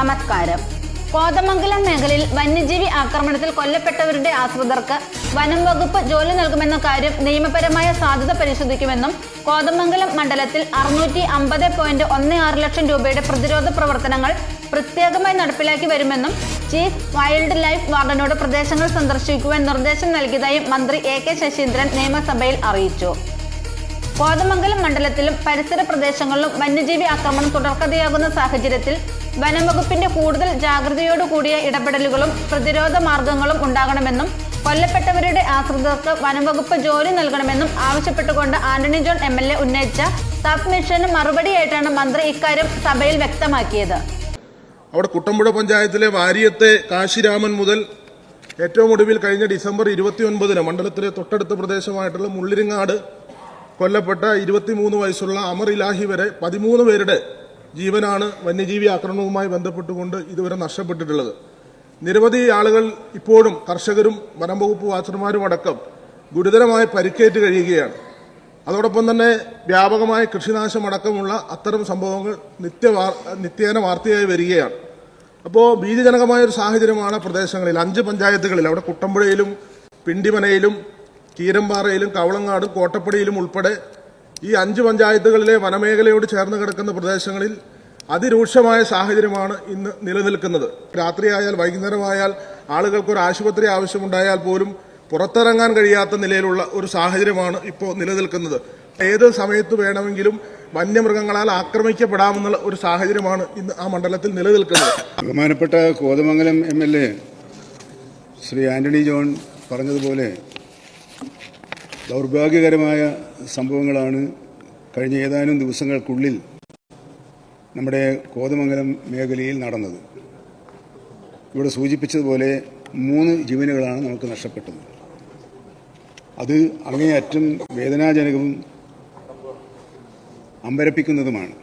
നമസ്കാരം. കോതമംഗലം മേഖലയിൽ വന്യജീവി ആക്രമണത്തിൽ കൊല്ലപ്പെട്ടവരുടെ ആശ്രിതർക്ക് വനം വകുപ്പ് ജോലി നൽകുമെന്ന കാര്യം നിയമപരമായ സാധ്യത പരിശോധിക്കുമെന്നും കോതമംഗലം മണ്ഡലത്തിൽ അറുന്നൂറ്റി അമ്പത് പോയിന്റ് ഒന്ന് ആറ് ലക്ഷം രൂപയുടെ പ്രതിരോധ പ്രവർത്തനങ്ങൾ പ്രത്യേകമായി നടപ്പിലാക്കി വരുമെന്നും ചീഫ് വൈൽഡ് ലൈഫ് വാർഡനോട് പ്രദേശങ്ങൾ സന്ദർശിക്കുവാൻ നിർദ്ദേശം നൽകിയതായും മന്ത്രി എ കെ ശശീന്ദ്രൻ നിയമസഭയിൽ അറിയിച്ചു. കോതമംഗലം മണ്ഡലത്തിലും പരിസര പ്രദേശങ്ങളിലും വന്യജീവി ആക്രമണം തുടർക്കഥയാകുന്ന സാഹചര്യത്തിൽ വനംവകുപ്പിന്റെ കൂടുതൽ ജാഗ്രതയോടുകൂടിയ ഇടപെടലുകളും പ്രതിരോധ മാർഗങ്ങളും ഉണ്ടാകണമെന്നും കൊല്ലപ്പെട്ടവരുടെ ആശ്രിതർക്ക് വനംവകുപ്പ് ജോലി നൽകണമെന്നും ആവശ്യപ്പെട്ടുകൊണ്ട് Antony John M L A ഉന്നയിച്ച സബ് മിഷന് മറുപടിയായിട്ടാണ് മന്ത്രി ഇക്കാര്യം സഭയിൽ വ്യക്തമാക്കിയത്. അവിടെ കുട്ടമ്പുഴ പഞ്ചായത്തിലെ വാര്യത്തെ കാശിരാമൻ മുതൽ ഏറ്റവും ഒടുവിൽ കഴിഞ്ഞ ഡിസംബർ ഇരുപത്തിയൊൻപതിന് മണ്ഡലത്തിലെ തൊട്ടടുത്ത പ്രദേശമായിട്ടുള്ള മുള്ളിരിങ്ങാട് കൊല്ലപ്പെട്ട ഇരുപത്തിമൂന്ന് വയസ്സുള്ള അമർ ഇലാഹി വരെ പതിമൂന്ന് പേരുടെ ജീവനാണ് വന്യജീവി ആക്രമണവുമായി ബന്ധപ്പെട്ടുകൊണ്ട് ഇതുവരെ നഷ്ടപ്പെട്ടിട്ടുള്ളത്. നിരവധി ആളുകൾ ഇപ്പോഴും കർഷകരും വനം വകുപ്പ് വാച്ചർമാരും അടക്കം ഗുരുതരമായി പരിക്കേറ്റ് കഴിയുകയാണ്. അതോടൊപ്പം തന്നെ വ്യാപകമായ കൃഷിനാശമടക്കമുള്ള അത്തരം സംഭവങ്ങൾ നിത്യ നിത്യേന വാർത്തയായി വരികയാണ്. അപ്പോൾ ഭീതിജനകമായ ഒരു സാഹചര്യമാണ് പ്രദേശങ്ങളിൽ. അഞ്ച് പഞ്ചായത്തുകളിൽ അവിടെ കുട്ടമ്പുഴയിലും പിണ്ടിമനയിലും കീരമ്പാറയിലും കവളങ്ങാടും കോട്ടപ്പടിയിലും ഉൾപ്പെടെ ഈ അഞ്ച് പഞ്ചായത്തുകളിലെ വനമേഖലയോട് ചേർന്ന് കിടക്കുന്ന പ്രദേശങ്ങളിൽ അതിരൂക്ഷമായ സാഹചര്യമാണ് ഇന്ന് നിലനിൽക്കുന്നത്. രാത്രിയായാൽ വൈകുന്നേരമായാൽ ആളുകൾക്ക് ഒരു ആശുപത്രി ആവശ്യമുണ്ടായാൽ പോലും പുറത്തിറങ്ങാൻ കഴിയാത്ത നിലയിലുള്ള ഒരു സാഹചര്യമാണ് ഇപ്പോൾ നിലനിൽക്കുന്നത്. ഏത് സമയത്ത് വേണമെങ്കിലും വന്യമൃഗങ്ങളാൽ ആക്രമിക്കപ്പെടാമെന്നുള്ള ഒരു സാഹചര്യമാണ് ഇന്ന് ആ മണ്ഡലത്തിൽ നിലനിൽക്കുന്നത്. ബഹുമാനപ്പെട്ട കോതമംഗലം എം ശ്രീ ആന്റണി ജോൺ പറഞ്ഞതുപോലെ ദൗർഭാഗ്യകരമായ സംഭവങ്ങളാണ് കഴിഞ്ഞ ഏതാനും ദിവസങ്ങൾക്കുള്ളിൽ നമ്മുടെ കോതമംഗലം മേഖലയിൽ നടന്നത്. ഇവിടെ സൂചിപ്പിച്ചതുപോലെ മൂന്ന് ജീവനുകളാണ് നമുക്ക് നഷ്ടപ്പെട്ടത്. അത് അങ്ങേയറ്റം വേദനാജനകവും അമ്പരപ്പിക്കുന്നതുമാണ്.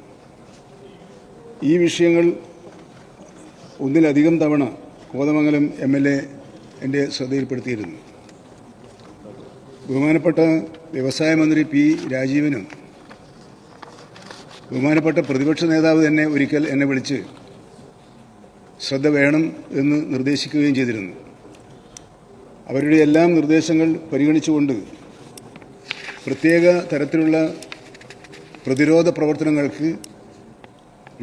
ഈ വിഷയങ്ങൾ ഒന്നിലധികം തവണ കോതമംഗലം എം എൽ എ എന്റെ ശ്രദ്ധയിൽപ്പെടുത്തിയിരുന്നു. ബഹുമാനപ്പെട്ട വ്യവസായ മന്ത്രി പി രാജീവനും ബഹുമാനപ്പെട്ട പ്രതിപക്ഷ നേതാവ് തന്നെ ഒരിക്കൽ എന്നെ വിളിച്ച് ശ്രദ്ധ വേണം എന്ന് നിർദ്ദേശിക്കുകയും ചെയ്തിരുന്നു. അവരുടെ എല്ലാ നിർദ്ദേശങ്ങൾ പരിഗണിച്ചുകൊണ്ട് പ്രത്യേക തരത്തിലുള്ള പ്രതിരോധ പ്രവർത്തനങ്ങൾക്ക്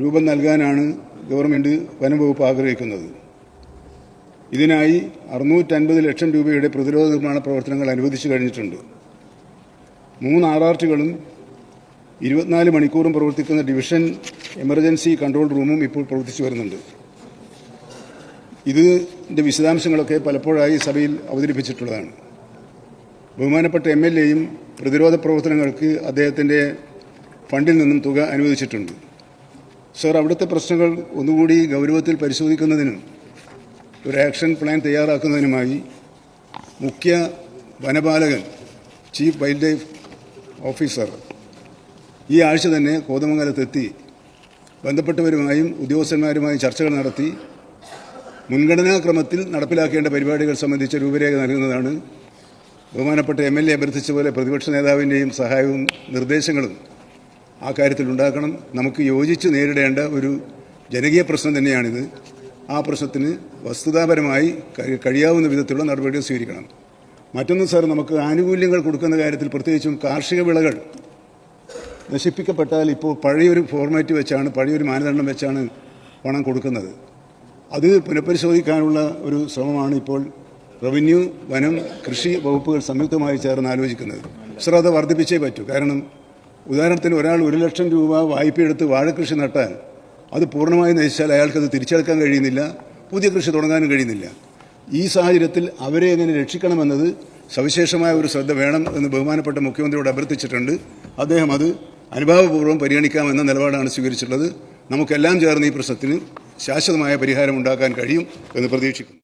രൂപം നൽകാനാണ് ഗവൺമെന്റ് വനം വകുപ്പ് ആഗ്രഹിക്കുന്നത്. ഇതിനായി അറുന്നൂറ്റൻപത് ലക്ഷം രൂപയുടെ പ്രതിരോധ നിർമ്മാണ പ്രവർത്തനങ്ങൾ അനുവദിച്ചു കഴിഞ്ഞിട്ടുണ്ട്. മൂന്ന് ആർ ആർ ഇരുപത്തിനാല് മണിക്കൂറും പ്രവർത്തിക്കുന്ന ഡിവിഷൻ എമർജൻസി കൺട്രോൾ റൂമും ഇപ്പോൾ പ്രവർത്തിച്ചു വരുന്നുണ്ട്. ഇതിന്റെ വിശദാംശങ്ങളൊക്കെ പലപ്പോഴായി സഭയിൽ അവതരിപ്പിച്ചിട്ടുള്ളതാണ്. ബഹുമാനപ്പെട്ട എം എൽ എയും പ്രതിരോധ പ്രവർത്തനങ്ങൾക്ക് അദ്ദേഹത്തിന്റെ ഫണ്ടിൽ നിന്നും തുക അനുവദിച്ചിട്ടുണ്ട്. സർ അവിടുത്തെ പ്രശ്നങ്ങൾ ഒന്നുകൂടി ഗൗരവത്തിൽ പരിശോധിക്കുന്നതിനും ഒരു ആക്ഷൻ പ്ലാൻ തയ്യാറാക്കുന്നതിനുമായി മുഖ്യ വനപാലകൻ ചീഫ് വൈൽഡ് ലൈഫ് ഓഫീസർ ഈ ആഴ്ച തന്നെ കോതമംഗലത്തെത്തി ബന്ധപ്പെട്ടവരുമായും ഉദ്യോഗസ്ഥന്മാരുമായും ചർച്ചകൾ നടത്തി മുൻഗണനാക്രമത്തിൽ നടപ്പിലാക്കേണ്ട പരിപാടികൾ സംബന്ധിച്ച രൂപരേഖ നൽകുന്നതാണ്. ബഹുമാനപ്പെട്ട എം എൽ എ അഭ്യർത്ഥിച്ചതുപോലെ പ്രതിപക്ഷ നേതാവിന്റെയും സഹായവും നിർദ്ദേശങ്ങളും ആ കാര്യത്തിൽ ഉണ്ടാക്കണം നമുക്ക് യോജിച്ച് നേരിടേണ്ട ഒരു ജനകീയ പ്രശ്നം തന്നെയാണിത്. ആ പ്രശ്നത്തിന് വസ്തുതാപരമായി കഴിയാവുന്ന വിധത്തിലുള്ള നടപടികൾ സ്വീകരിക്കണം. മറ്റൊന്ന് സാർ നമുക്ക് ആനുകൂല്യങ്ങൾ കൊടുക്കുന്ന കാര്യത്തിൽ പ്രത്യേകിച്ചും കാർഷിക വിളകൾ നശിപ്പിക്കപ്പെട്ടാൽ ഇപ്പോൾ പഴയൊരു ഫോർമാറ്റ് വെച്ചാണ് പഴയൊരു മാനദണ്ഡം വെച്ചാണ് പണം കൊടുക്കുന്നത്. അത് പുനഃപരിശോധിക്കാനുള്ള ഒരു ശ്രമമാണ് ഇപ്പോൾ റവന്യൂ വനം കൃഷി വകുപ്പുകൾ സംയുക്തമായി ചേർന്ന് ആലോചിക്കുന്നത്. സർ അത് വർദ്ധിപ്പിച്ചേ പറ്റൂ. കാരണം ഉദാഹരണത്തിന് ഒരാൾ ഒരു ലക്ഷം രൂപ വായ്പയെടുത്ത് വാഴക്കൃഷി നട്ടാൽ അത് പൂർണമായി നശിച്ചാൽ അയാൾക്കത് തിരിച്ചെടുക്കാൻ കഴിയുന്നില്ല പുതിയ കൃഷി തുടങ്ങാനും കഴിയുന്നില്ല. ഈ സാഹചര്യത്തിൽ അവരെ എങ്ങനെ രക്ഷിക്കണമെന്നത് സവിശേഷമായ ഒരു ശ്രദ്ധ വേണം എന്ന് ബഹുമാനപ്പെട്ട മുഖ്യമന്ത്രിയോട് അഭ്യർത്ഥിച്ചിട്ടുണ്ട്. അദ്ദേഹം അത് അനുഭാവപൂർവം പരിഗണിക്കാമെന്ന നിലപാടാണ് സ്വീകരിച്ചിട്ടുള്ളത്. നമുക്കെല്ലാം ചേർന്ന് ഈ പ്രശ്നത്തിന് ശാശ്വതമായ പരിഹാരം ഉണ്ടാക്കാൻ കഴിയും എന്ന് പ്രതീക്ഷിക്കുന്നു.